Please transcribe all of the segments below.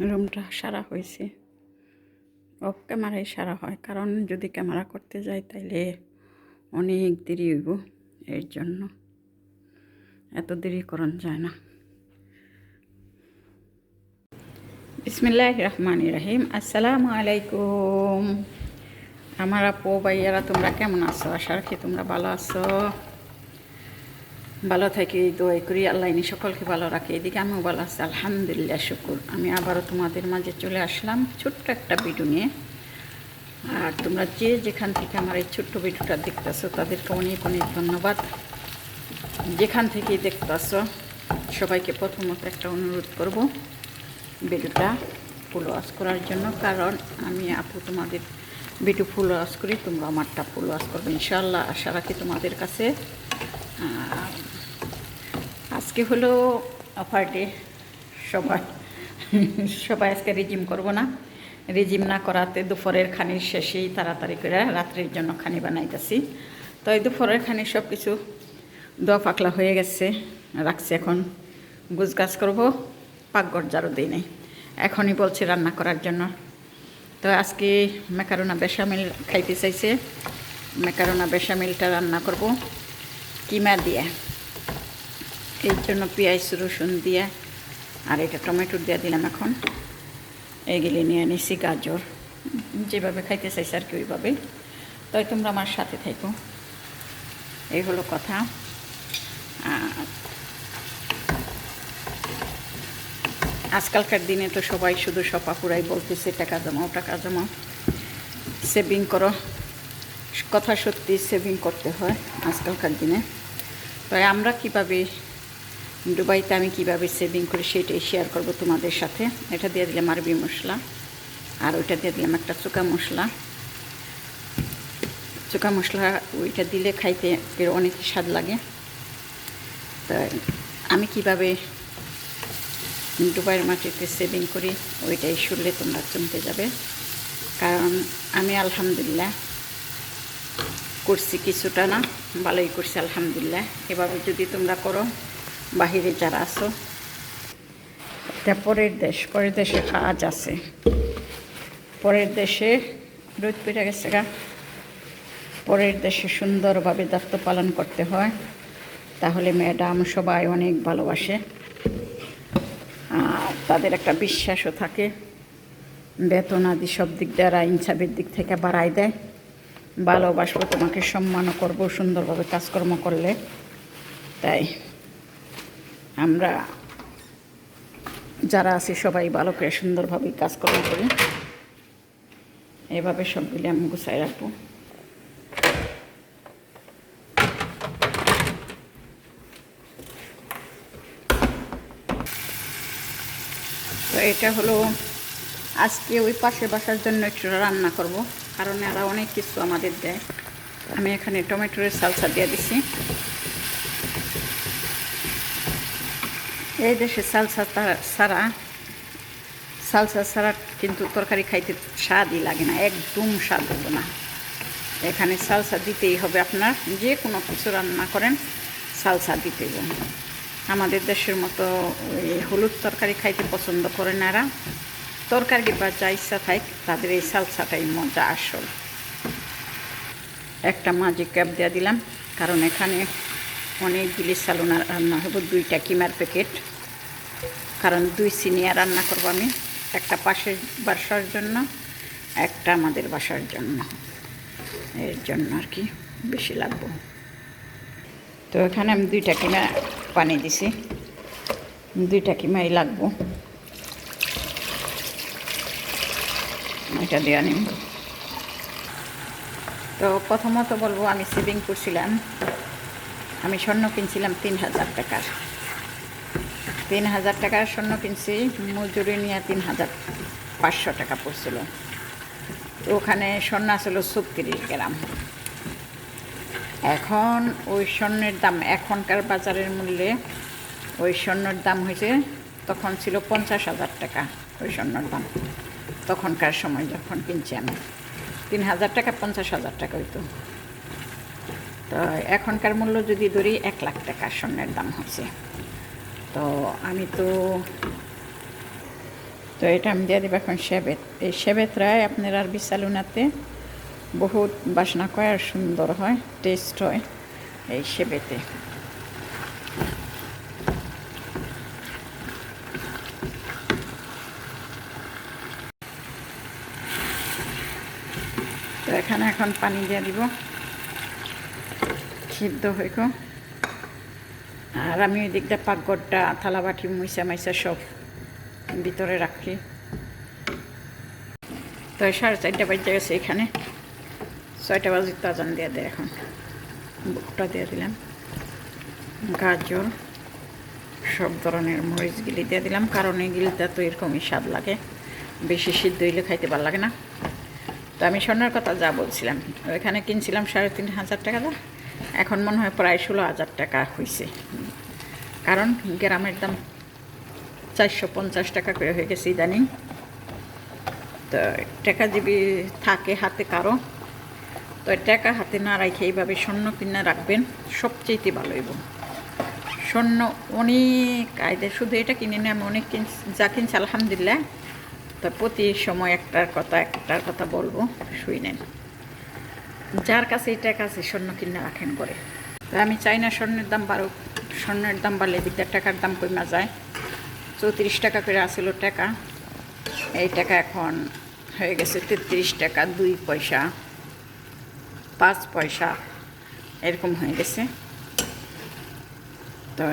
রুমটা সারা হয়েছে। অফ ক্যামেরায় সারা হয়, কারণ যদি ক্যামেরা করতে যাই তাইলে অনেক দেরি হইব এর জন্য। এত দেরি করন যায় না। বিসমিল্লাহ রহমান রহিম। আসসালামু আলাইকুম। আমার আপু, ভাইয়ারা, তোমরা কেমন আছো? আশা রাখি তোমরা ভালো আছো। ভালো থাকি দোয়াই করি, আল্লাহ ইনি সকলকে ভালো রাখে। এদিকে আমিও ভালো আছি, আলহামদুলিল্লাহ, শুকুর। আমি আবারও তোমাদের মাঝে চলে আসলাম ছোট্ট একটা ভিডিও নিয়ে। আর তোমরা যে যেখান থেকে আমার এই ছোট্ট ভিডিওটা দেখতেছো, তাদেরকে অনেক অনেক ধন্যবাদ। যেখান থেকেই দেখতেছো, সবাইকে প্রথমত একটা অনুরোধ করব ভিডিওটা ফুল ওয়াশ করার জন্য। কারণ আমি আপু তোমাদের ভিডিও ফুল ওয়াশ করি, তোমরা আমারটা ফুল ওয়াশ করবে। ইনশাল্লাহ আশা রাখি তোমাদের কাছে। আর আজকে হলো অফার ডে সবাই সবাই আজকে রিজিম করব না। রিজিম না করাতে দুপুরের খানির শেষেই তাড়াতাড়ি করে রাত্রের জন্য খানি বানাইতেছি। তো এই দুপুরের খানি সব কিছু দোয়া পাকলা হয়ে গেছে, রাখছি এখন। গুছ গাছ করব, পাকঘর জারও দিই নেই। এখনই বলছি রান্না করার জন্য। তো আজকে মেকারোনা বেসামিল খাইতে চাইছে। মেকারোনা বেসামিলটা রান্না করব। কিমা দিয়ে? এর জন্য পেঁয়াজ, রসুন দিয়ে আর এটা টমেটো দিয়ে দিলাম এখন। এগুলি নিয়ে নিছি গাজর। যেভাবে খাইতে চাইছে আর কি ওইভাবে তাই তোমরা আমার সাথে থাকো। এই হলো কথা। আজকালকার দিনে তো সবাই শুধু সপাপুরাই বলতেছে, টাকা জমাও টাকা জমাও। সেভিং করো। কথা সত্যি সেভিং করতে হয় আজকালকার দিনে। তাই আমরা কীভাবে দুবাইতে আমি কীভাবে সেভিং করি সেটাই শেয়ার করব তোমাদের সাথে। এটা দিয়ে দিলাম আরবি মশলা, আর ওইটা দিয়ে দিলাম একটা চুকা মশলা। চুকা মশলা ওইটা দিলে খাইতে এর অনেক স্বাদ লাগে। তো আমি কীভাবে দুবাইয়ের মাটিতে সেভিং করি, ওইটাই শুনলে তোমরা চমকে যাবে। কারণ আমি আলহামদুলিল্লাহ করছি কিছুটা না, ভালোই করছি আলহামদুলিল্লাহ। এভাবে যদি তোমরা করো বাহিরে যারা আছো। এটা পরের দেশ, পরের দেশে কাজ আছে। পরের দেশে রোদ পেটে গেছে গা। পরের দেশে সুন্দরভাবে দায়িত্ব পালন করতে হয়। তাহলে ম্যাডাম সবাই অনেক ভালোবাসে। আর তাদের একটা বিশ্বাসও থাকে। বেতন আদি সব দিক দ্বারা, ইনসাফের দিক থেকে বাড়াই দেয়। ভালোবাসবো, তোমাকে সম্মানও করব, সুন্দরভাবে কাজকর্ম করলে। তাই। আমরা যারা আছি সবাই ভালো করে সুন্দরভাবে কাজকর্ম করি এভাবে সবগুলি আমি গুছাই রাখব। তো এটা হলো আজকে ওই পাশের বাসার জন্য একটু রান্না করব, কারণ এরা অনেক কিছু আমাদের দেয়। আমি এখানে টমেটোর সালসা দিয়ে দিছি। এই দেশে সালসা ছাড়া সালসা ছাড়া কিন্তু তরকারি খাইতে স্বাদই লাগে না, একদম স্বাদ হবে না। এখানে সালসা দিতেই হবে আপনার, যে কোনো কিছু রান্না করেন, সালসা দিতেই হবে আমাদের দেশের মতো হলুদ তরকারি খাইতে পছন্দ করে না এরা। তরকারি বা যা ইচ্ছা থাক, তাদের এই সালসাটাই মজা আসল। একটা মাঝে ক্যাপ দিয়ে দিলাম, কারণ এখানে অনেকগুলি সালোনা রান্না হবে দুইটা কিমার প্যাকেট। কারণ দুই সিনিয়া রান্না করব আমি। একটা পাশের বাসার জন্য, একটা আমাদের বাসার জন্য। এর জন্য আর কি বেশি লাগবো। তো এখানে আমি দুইটা কিমা পানি দিছি। দুইটা কিমাই লাগবো। এটা দেওয়া নিব তো প্রথমত বলব, আমি সেভিং করছিলাম আমি স্বর্ণ কিনছিলাম তিন হাজার টাকার। তিন হাজার টাকার স্বর্ণ কিনছি, মজুরি নিয়ে তিন হাজার পাঁচশো টাকা পড়ছিল। তো ওখানে স্বর্ণ আসলো ছত্রিশ গ্রাম। এখন ওই স্বর্ণের দাম, এখনকার বাজারের মূল্যে ওই স্বর্ণের দাম হয়েছে, তখন ছিল পঞ্চাশ হাজার টাকা ওই স্বর্ণের দাম। তখনকার সময় যখন কিনছি আমি তিন হাজার টাকা, পঞ্চাশ হাজার টাকা হইতো। তো এখনকার মূল্য যদি ধরি, এক লাখ টাকা স্বর্ণের দাম হচ্ছে তো আমি তো তো এটা আমি দিয়ে দেবো এখন সেবেত। এই সেবেতরাই আপনার আর বিশালুনাতে বহুত বাসনা কয় আর সুন্দর হয় টেস্ট হয় এই সেবেতে। তো এখানে এখন পানি দিয়ে দিব। সিদ্ধ হইক। আর আমি ওই দিকটা পাকঘরটা থালা বাটি মুইসা মাইসা সব ভিতরে রাখি। তো সাড়ে চারটা বাজে গেছে এখানে। ছয়টা বাজে তাজান দিয়ে দেয় এখন। বুকটা দিয়ে দিলাম। গাজর, সব ধরনের মরিচগুলি দিয়ে দিলাম। কারণ এগুলিতে তো এরকমই স্বাদ লাগে। বেশি সিদ্ধ হইলে খাইতে ভালো লাগে না। তো আমি স্বর্ণের কথা যা বলছিলাম, ওইখানে কিনছিলাম সাড়ে তিন হাজার টাকা এখন মনে হয় প্রায় ষোলো হাজার টাকা হয়েছে কারণ গ্রামের দাম চারশো পঞ্চাশ টাকা করে হয়ে গেছে ইদানিং। তো টাকা থাকে হাতে কারও, তো টাকা হাতে না রাখে এইভাবে স্বর্ণ কিনে রাখবেন সবচেয়েতে ভালো হইব। স্বর্ণ অনেক আয়দের শুধু এটা কিনে নিয়ে আমি অনেক কিনছি যা কিনছি আলহামদুলিল্লাহ, তো প্রতি সময় একটার কথা একটার কথা বলব, শুই নেন। যার কাছে এই টাকা আছে, স্বর্ণ কিনে রাখেন করে তো আমি চাই না স্বর্ণের দাম বাড়ুক। স্বর্ণের দাম বাড়লে দিকদার টাকার দাম কমা যায়। চৌত্রিশ টাকা করে আসলো টাকা। এই টাকা এখন হয়ে গেছে তেত্রিশ টাকা, দুই পয়সা, পাঁচ পয়সা, এরকম হয়ে গেছে। তো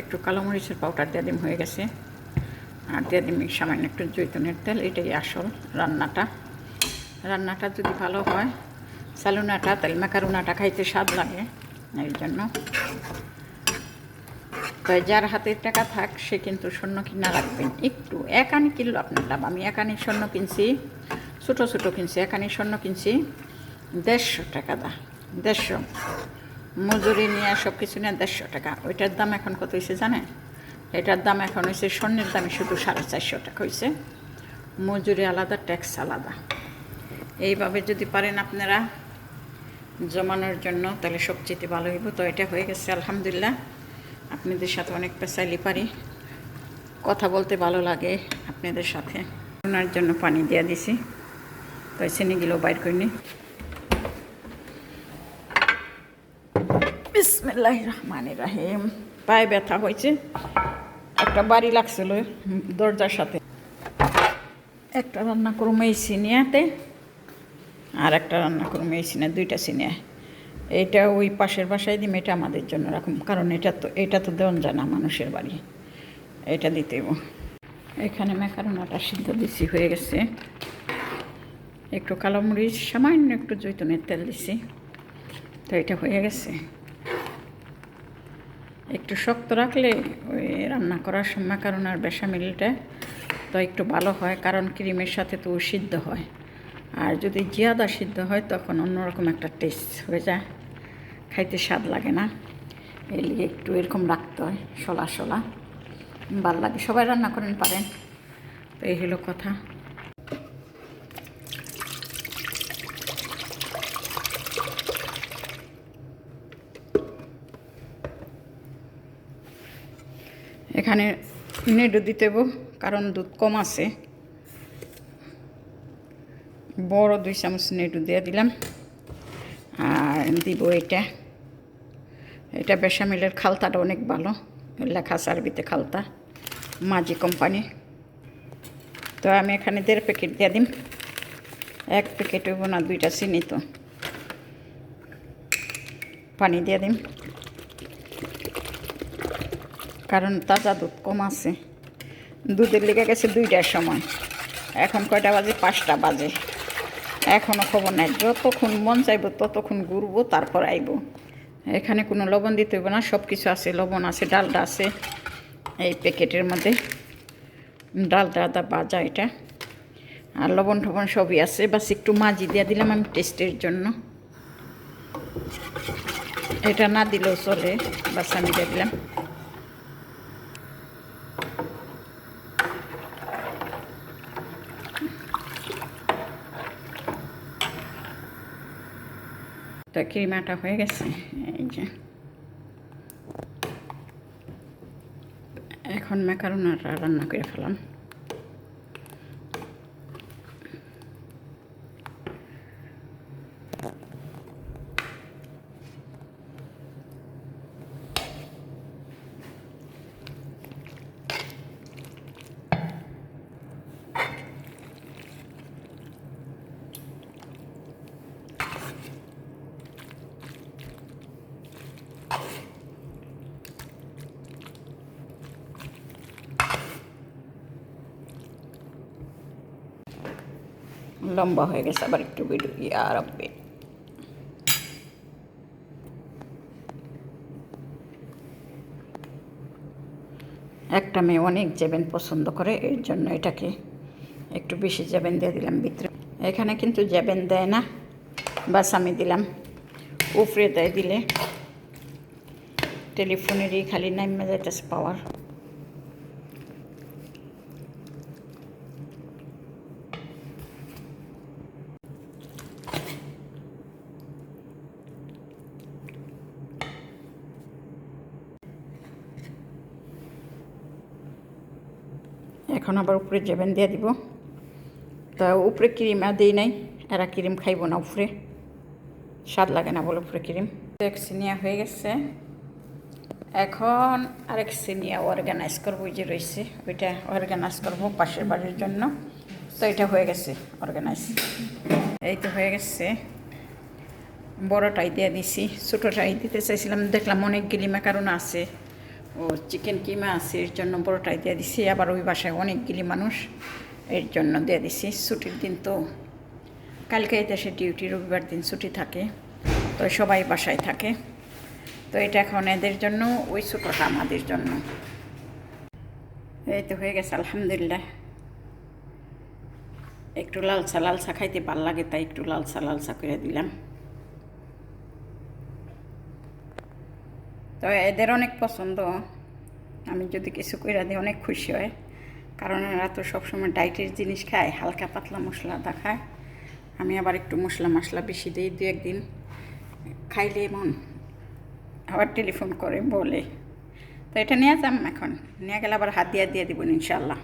একটু কালো মরিচের পাউডার দিয়ে দিম হয়ে গেছে। আর দিয়ে দিম সামান্য একটু জৈতুনের তেল, এটাই আসল রান্নাটা। রান্নাটা যদি ভালো হয় সালুনাটা, তেল মাকারুনাটা খাইতে স্বাদ লাগে এই জন্য। তো যার হাতের টাকা থাক, সে কিন্তু স্বর্ণ কিনা রাখবেন। একটু, এক আনি কিনলো আপনার লাভ। আমি এক আনি স্বর্ণ কিনছি, ছোটো ছোটো কিনছি, এক আনি স্বর্ণ কিনছি। দেড়শো টাকা দা, দেড়শো। মজুরি নিয়ে সব কিছু নিয়ে দেড়শো টাকা। ওইটার দাম এখন কত হয়েছে জানেন? এটার দাম এখন হয়েছে স্বর্ণের দামে শুধু সাড়ে চারশো টাকা হয়েছে মজুরি আলাদা, ট্যাক্স আলাদা। এইভাবে যদি পারেন আপনারা জমানোর জন্য তাহলে সবচেয়ে ভালো হইব। তো এটা হয়ে গেছে, আলহামদুলিল্লাহ। আপনাদের সাথে অনেক পেশাইলি পারি। কথা বলতে ভালো লাগে আপনাদের সাথে। ওনার জন্য পানি দিয়ে দিছি। তো চিনিগুলো বাইর করিনি বিসমিল্লাহ রহমান রাহিম। পায়ে ব্যথা হয়েছে। একটা বাড়ি লাগছিল দরজার সাথে। একটা রান্না করুম এই সিনিয়াতে। আর একটা রান্না করুম এই সিনিয়া দুইটা সিনিয়া এটা ওই পাশের বাসায় দিম, এটা আমাদের জন্য রাখুন কারণ এটা তো এটা তো দেওয়ান যায় না মানুষের বাড়ি। এটা দিতেইব এখানে ম্যাকারোনাটা সিদ্ধ দিছি, হয়ে গেছে। একটু কালো মরিচ, সামান্য একটু জৈতুনের তেল দিছি। তো এটা হয়ে গেছে। একটু শক্ত রাখলে ওই রান্না করার সময় কারণ আর বেসামিলটা তো একটু ভালো হয়, কারণ ক্রিমের সাথে তো সিদ্ধ হয়। আর যদি জিয়াদা সিদ্ধ হয়, তখন অন্যরকম একটা টেস্ট হয়ে যায়। খাইতে স্বাদ লাগে না। এই লিগে একটু এরকম রাখতে হয় সলা সলা ভালো লাগে, সবাই রান্না করেন, পারেন। তো এই হলো কথা। এখানে নেডু দিতে কারণ দুধ কম আছে। বড় দুই চামচ নেডু দিয়ে দিলাম। আর দিব এটা। এটা বেসামিলের খালতাটা অনেক ভালো। লেখা সার্বিতে খালতা। মাঝি কোম্পানি। তো আমি এখানে দেড় প্যাকেট দিয়ে দিম। এক প্যাকেট হইব না, দুইটা চিনি তো। পানি দিয়ে দিম। কারণ তাজা দুধ কম আছে। দুধের লেগে গেছে দুইটার সময়। এখন কয়টা বাজে? পাঁচটা বাজে। এখনও খবর নাই। যতক্ষণ মন চাইব, ততক্ষণ ঘুরবো, তারপর আইব। এখানে কোনো লবণ দিতে হবে না সব কিছু আছে, লবণ আছে ডালটা আছে, এই প্যাকেটের মধ্যে। ডালটা আদা বাজা এটা। আর লবণ টবণ সবই আছে। বাস একটু মাজি দিয়ে দিলাম আমি টেস্টের জন্য। এটা না দিলেও চলে, বাস আমি দিয়ে দিলাম। তো কিমাটা হয়ে গেছে এই যে এখন ম্যাকারোনাটা রান্না করে ফেলাম লম্বা হয়ে গেছে, আবার একটু ভিডিও আর রাখবে একটা মেয়ে অনেক জেবেন পছন্দ করে, এর জন্য এটাকে একটু বেশি জেবেন দিয়ে দিলাম ভিতরে। এখানে কিন্তু জেবেন দেয় না, বাস আমি দিলাম। উপরে দেয় দিলে। টেলিফোনেরই খালি নাইমে যাইতেছে পাওয়ার এখন আবার উপরে জেবেন দিয়ে দিব। তা উপরে ক্রিম আর দিই নাই এরা ক্রিম খাইব না উপরে। স্বাদ লাগে না বলে উপরে ক্রিম। এক সিনিয়া হয়ে গেছে। এখন আরেক সিনিয়া অর্গানাইজ করব যে রয়েছে, ওইটা অর্গানাইজ করব পাশের বাড়ির জন্য। তো এটা হয়ে গেছে অর্গানাইজ এই তো হয়ে গেছে। বড়টাই দিয়ে দিছি, ছোটোটাই দিতে চাইছিলাম, দেখলাম অনেক গিলিমা কারণ আছে। ও চিকেন কিমা আছে, এর জন্য বড়টাই দিয়ে দিছি। আবার ওই বাসায় অনেকগুলি মানুষ এর জন্য দিয়ে দিছি। ছুটির দিন তো কালকে দেশে ডিউটি রবিবার দিন ছুটি থাকে, তো সবাই বাসায় থাকে। তো এটা এখন এদের জন্য, ওই ছোটোটা আমাদের জন্য। এই তো হয়ে গেছে, আলহামদুলিল্লাহ। একটু লালসা লালসা খাইতে ভালো লাগে, তাই একটু লালসা লালসা করে দিলাম। তো এদের অনেক পছন্দ। আমি যদি কিছু কইরা দিই, অনেক খুশি হয়। কারণ এরা তো সবসময় ডায়েটের জিনিস খায়, হালকা পাতলা মশলা দেখায় আমি আবার একটু মশলা মশলা বেশি দিই দু একদিন। খাইলে এমন আবার টেলিফোন করে বলে। তো এটা নিয়ে যাম এখন। নিয়ে গেলে আবার হাত দিয়ে দিয়ে দেবেন ইনশাল্লাহ